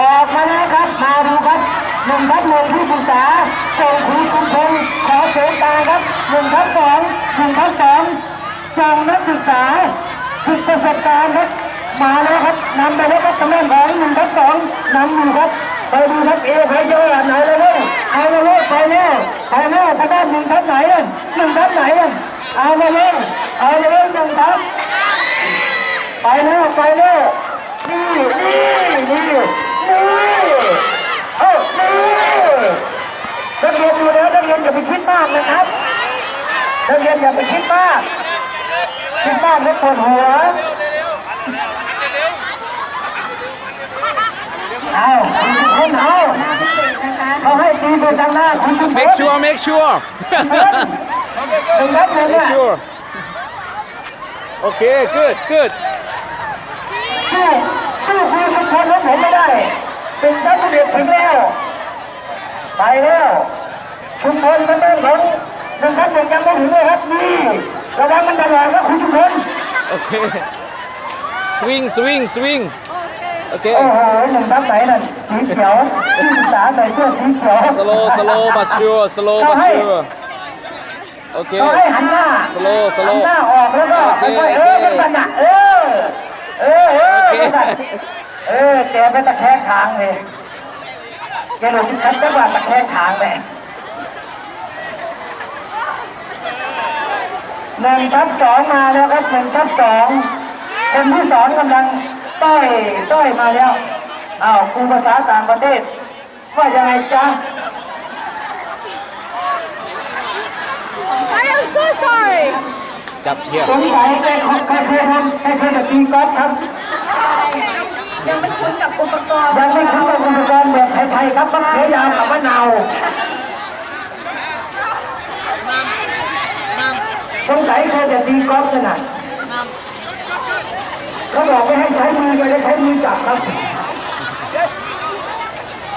ออกมาแล้วครับ มาดูครับหนึ่งทับหนึ่งที่ปรึกษาส่งครูชุมพลขอเสริมกาครับหนึ่งทับสองหนึ่งทับสองส่งนักศึกษาฝึกประสบการณ์ครับมาแล้วครับนำไปแล้วครับตำแหน่งของหนึ่งทับสองนำอยู่ครับไปดูครับเอใครเยอะไหนเลยเว้ยเอาเลยเว้ยไปแล้วไปแล้วทางด้านหนึ่งทับไหนอะหนึ่งทับไหนอะเอาเลยเว้ยเอาเลยเว้ยหนึ่งทับไปแล้วไปแล้วนี่นี่นี่นี่เอ้านี่นั กเรียนดูแล้วนักเรียนอย่าไปคิดมากนะครับนักเรียนอย่าไปคิดมาก คิดมากแล้วปวดหัวเอาคุณเอาเขาให้ตีไปทางหน้าคุณทุกคน make sure make sure ถึงนัดหนึ่ง make อะ sure okay good good สู้สู้ครูชุมพลของผมไม่ได้ เป็นนักเรียนถึงแล้ว ไปแล้วชุมพลมันเป็นของหนึ่งครับหนึ่งยังไม่ถึงเลยครับนี่ระวังมันตลอดนะคุณชุมพล okay swing swing swing okay โอ้โหหนึ่งทับไหนนั่นสีเขียวที่ศึกษาใส่เสื้อสีเขียว slow slow but sure slow but sure เขา okay ให้หันหน้า slow หัน slow หน้าออกแล้วก็โอเคค่อยๆเออโอเคมันสั่นอะเออ เออ เออโอเคมันสั่นเออแกไปตะแคงทางเลย แกหลงชันจังหวะตะแคงทางเลยหนึ่งทับสองมาแล้วครับหนึ่งทับสองคนที่สอนกำลังต้อยต้อยมาแล้วอ้าวครูภาษาต่างประเทศ ว่ายังไงจ๊ะ I am so sorry. จับ here สงสัยใครใครเคยทำใครเคยจะตีกอล์ฟครับ ยังไม่คุ้นกับอุปกรณ์ยังไม่คุ้นกับอุปกรณ์แบบไทยๆครับมะเขือยาวกับมะนาวสงสัยเคยจะตีกอล์ฟกันน่ะเขาบอกไม่ให้ใช้มือเลยใช้มือจับครับ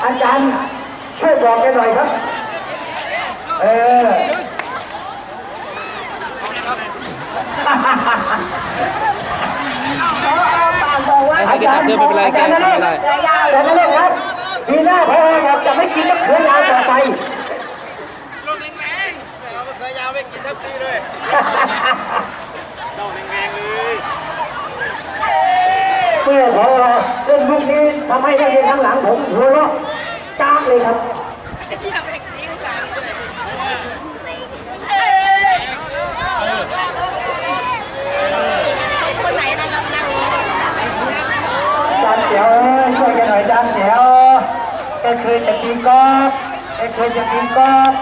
อาจารย์ช่วยบอกแกหน่อยครับ เออ เขาเอาปากบอกว่า ให้แกจับ เดินไม่เป็นไรแกจับไม่ได้แต่ไม่เล่นครับปีหน้าพอบอกจะไม่กินมะเขือยาวต่อไปลงแรงๆเอามะเขือยาวไม่กินทับทีเลยลงแรงๆเลยเมื่อพอเล่นลูกนี้ทำให้นักเรียนข้างหลังผมหัวเราะจ้ากเลยครับ คนไหนนะครับนั่ง จานเสียวเอ้ยช่วยกันหน่อยจานเสียวแกเคยจะตีกอล์ฟแกเคยจะตีกอล์ฟ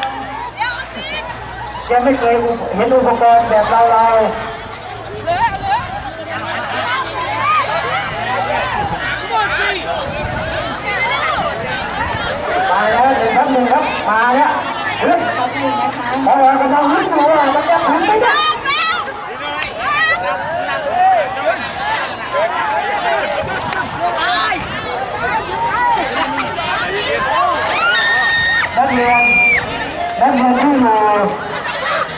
แกไม่เคยเห็นอุปกรณ์แบบเราเราแล้วหนึ่งครับหนึ่งครับมาแล้วเฮ้ยพอเรากำลังลุ้นอยู่ว่ามันจะถึงไม่ได้ นักเรียนนักเรียนที่อยู่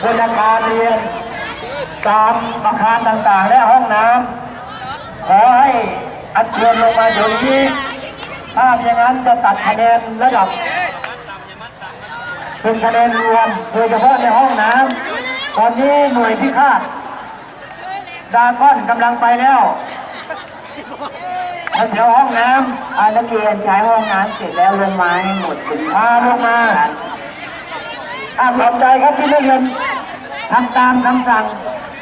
บนอาคารเรียน ตามอาคารต่างๆ และห้องน้ำขอให้อัญเชิญลงมาเดี๋ยวนี้ ถ้าอย่างนั้นจะตัดคะแนนระดับเป็นคะแนนรวมโดยเฉพาะในห้องน้ำตอนนี้หน่วยพิฆาตดาก้อนกำลังไปแล้วแถวห้องน้ำอานักเรียนใช้ห้องน้ำเสร็จแล้วลงมาให้หมดถึงพาลงมา ขอบใจครับที่นักเรียนทำตามคำสั่ง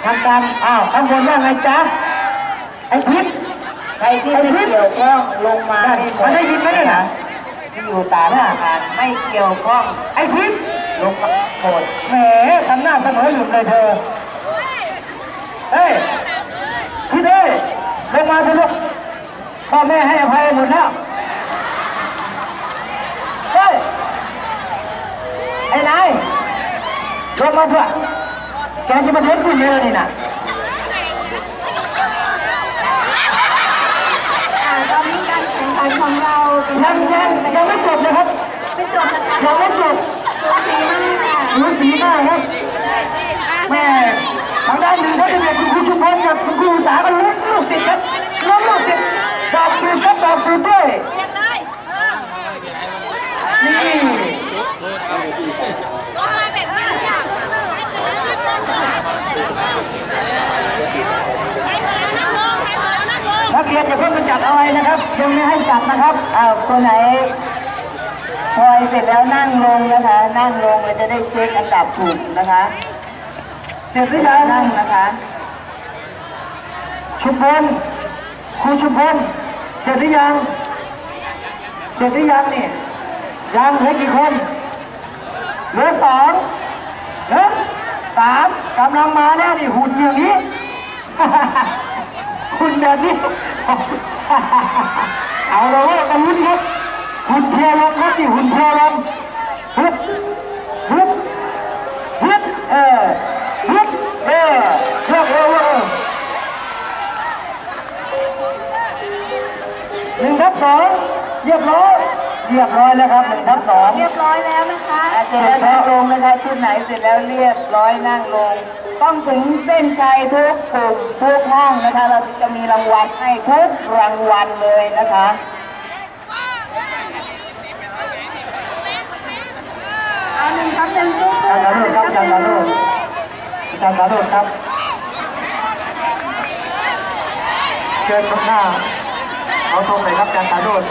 ทำตามอ้าวข้างบนว่าไงจ๊ะไอ้ทิพย์ใครที่ไม่เกี่ยวข้องลงมามันได้ยินไหมเนี่ยนะที่อยู่ตามอาคารไม่เกี่ยวข้องไอ้ทิพย์ลงมาโกรธแหมทำหน้าเสมอหลุดเลยเธอเฮ้ยทิพย์เอ้ยลงมาเถอะลูกพ่อแม่ให้อภัยหมดแล้วเฮ้ยไอ้นาย ลงมาเถอะแกจะมาเล่นคุณเลยนี่นะอ่าตอนนี้การแข่งขันของเราเป็นยังยังยังไม่จบนะครับไม่จบนะคะยังไม่จบสีมากค่ะหนูสีมากครับแม่ทางด้านหนึ่งเขาจะเรียนคุณครูชุมพลกับคุณครูสาหกันลุ้นลูกศิษย์ครับลุ้นลูกศิษย์ดอกสูตรครับดอกสูตรด้วย ยังได้ ยังไม่ให้จับนะครับอ้าวคนไหนพลอยเสร็จแล้วนั่งลงนะคะ นั่งลงเราจะได้เช็คอันดับถูกนะคะ เสร็จหรือยังนั่งนะคะ ชุมพลครูชุมพลเสร็จหรือยังเสร็จหรือยังนี่ยังเหลือกี่คนเหลือสองเหลือสามกำลังมาแน่นี่หุ่นอย่างนี้หุ่นแบบนี้ เอาเราว่ากันลุ้นครับหุ่นเทียลมครับสิหุ่นเทียลมฮึบฮึบฮึบเออฮึบเออเชือกเอวหนึ่งทับสองเรียบร้อยเรียบร้อยแล้วครับหนึ่งทับสองเรียบร้อยแล้วนะคะเสร็จแล้วนั่งลงนะคะชุดไหนเสร็จแล้วเรียบร้อยนั่งลง ต้องถึงเส้นชัยทุกกลุ่มทุกห้องนะคะ เราจะมีรางวัลให้ทุกรางวัลเลยนะคะเอาหนึ่งครับอาจารย์โรดครับอาจารย์โรดอาจารย์โรดครับเชิญครับหน้าเขาตรงไหนครับอาจารย์โรด